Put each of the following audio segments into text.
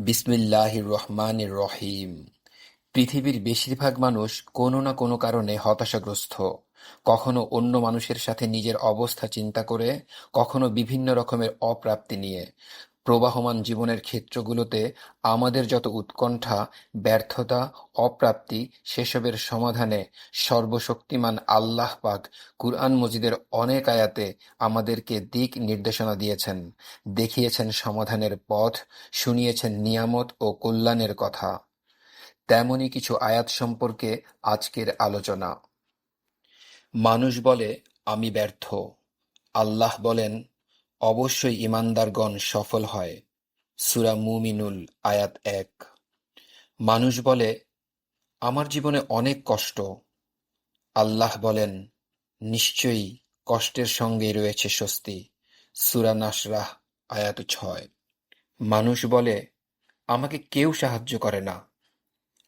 বিসমিল্লাহির রহমানির রহিম। পৃথিবীর বেশিরভাগ মানুষ কোনো না কোনো কারণে হতাশাগ্রস্ত। কখনো অন্য মানুষের সাথে নিজের অবস্থা চিন্তা করে, কখনো বিভিন্ন রকমের অপ্রাপ্তি নিয়ে। প্রবাহমান জীবনের ক্ষেত্রগুলোতে আমাদের যত উৎকণ্ঠা, ব্যর্থতা, অপ্রাপ্তি, সেসবের সমাধানে সর্বশক্তিমান আল্লাহ পাক কুরআন মজিদের অনেক আয়াতে আমাদেরকে দিক নির্দেশনা দিয়েছেন। দেখিয়েছেন সমাধানের পথ, শুনিয়েছেন নিয়ামত ও কল্যাণের কথা। তেমনই কিছু আয়াত সম্পর্কে আজকের আলোচনা। মানুষ বলে, আমি ব্যর্থ। আল্লাহ বলেন অবশ্যই ইমানদারগণ সফল হয়। সুরা মুমিনুল আয়াত এক। মানুষ বলে, আমার জীবনে অনেক কষ্ট। আল্লাহ বলেন, নিশ্চয়ই কষ্টের সঙ্গে রয়েছে স্বস্তি। সুরা নাসরাহ আয়াত ছয়। মানুষ বলে, আমাকে কেউ সাহায্য করে না।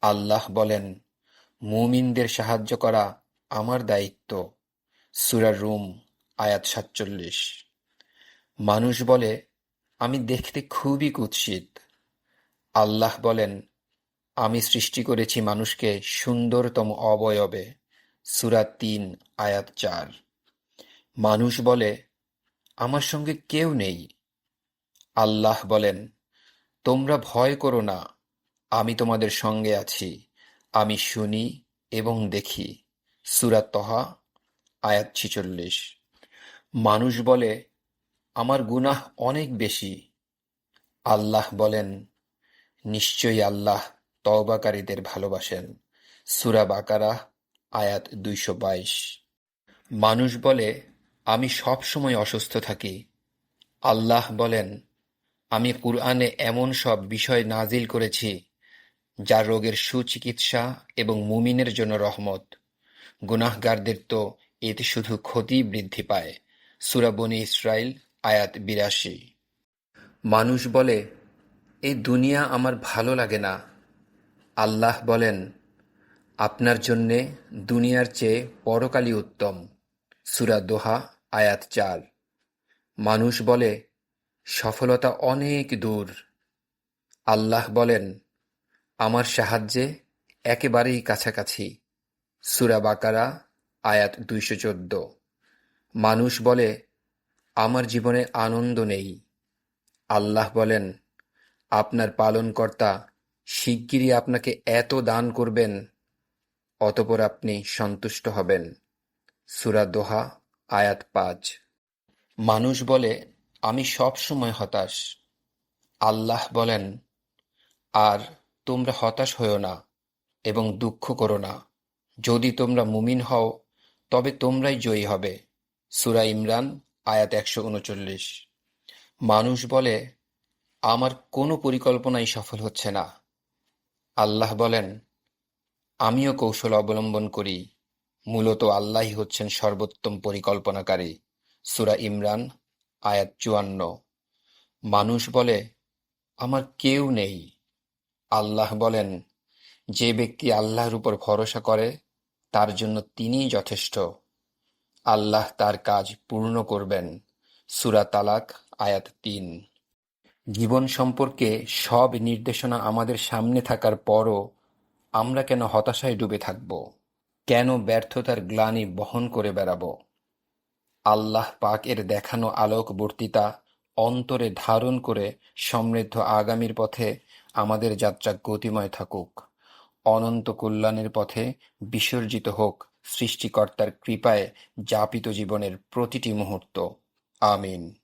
আল্লাহ বলেন, মুমিনদের সাহায্য করা আমার দায়িত্ব। সুরা রুম আয়াত সাতচল্লিশ। মানুষ বলে, আমি দেখতে খুবই কুৎসিত। আল্লাহ বলেন, আমি সৃষ্টি করেছি মানুষকে সুন্দরতম অবয়বে। সুরা তিন, আয়াত চার। মানুষ বলে, আমার সঙ্গে কেউ নেই। আল্লাহ বলেন, তোমরা ভয় করো না, আমি তোমাদের সঙ্গে আছি। আমি শুনি এবং দেখি। সুরা তহা, আয়াত ছিচল্লিশ। মানুষ বলে আমার গুনাহ অনেক বেশি। আল্লাহ বলেন, নিশ্চয়ই আল্লাহ তওবাকারীদের ভালোবাসেন। সুরা বাকারা, আয়াত দুইশো বাইশ। মানুষ বলে, আমি সব সময় অসুস্থ থাকি। আল্লাহ বলেন, আমি কুরআনে এমন সব বিষয় নাজিল করেছি, যা রোগের সুচিকিৎসা এবং মুমিনের জন্য রহমত। গুনাহগারদের তো এতে শুধু ক্ষতি বৃদ্ধি পায়। সুরা বনি ইসরাইল আয়াত বিরাশি। মানুষ বলে এই দুনিয়া আমার ভালো লাগে না। আল্লাহ বলেন, আপনার জন্যে দুনিয়ার চেয়ে পরকালই উত্তম। সুরা দোহা, আয়াত চার। মানুষ বলে, সফলতা অনেক দূর। আল্লাহ বলেন, আমার সাহায্যে একেবারেই কাছাকাছি। সুরা বাকারা, আয়াত দুইশো চোদ্দ। মানুষ বলে আমার জীবনে আনন্দ নেই। আল্লাহ বলেন, আপনার পালনকর্তা শিগগিরই আপনাকে এত দান করবেন, অতপর আপনি সন্তুষ্ট হবেন। সুরা দোহা, আয়াত পাঁচ। মানুষ বলে, আমি সব সময় হতাশ। আল্লাহ বলেন, আর তোমরা হতাশ হও না এবং দুঃখ করো না। যদি তোমরা মুমিন হও, তবে তোমরাই জয়ী হবে। সুরা ইমরান আয়াত একশো উনচল্লিশ। মানুষ বলে, আমার কোনো পরিকল্পনাই সফল হচ্ছে না। আল্লাহ বলেন, আমিও কৌশল অবলম্বন করি। মূলত আল্লাহই হচ্ছেন সর্বোত্তম পরিকল্পনাকারী। সুরা ইমরান, আয়াত চুয়ান্ন। মানুষ বলে, আমার কেউ নেই। আল্লাহ বলেন, যে ব্যক্তি আল্লাহর উপর ভরসা করে, তার জন্য তিনিই যথেষ্ট। আল্লাহ তার কাজ পূর্ণ করবেন। সুরা তালাক, আয়াত তিন। জীবন সম্পর্কে সব নির্দেশনা আমাদের সামনে থাকার পরও আমরা কেন হতাশায় ডুবে থাকব? কেন ব্যর্থতার গ্লানি বহন করে বেড়াব? আল্লাহ পাক এর দেখানো আলোক বর্তিতা অন্তরে ধারণ করে সমৃদ্ধ আগামীর পথে আমাদের যাত্রা গতিময় থাকুক। অনন্ত কল্যাণের পথে বিসর্জিত হোক। সৃষ্টিকর্তার কৃপায় যাপিত জীবনের প্রতিটি মুহূর্ত। আমিন।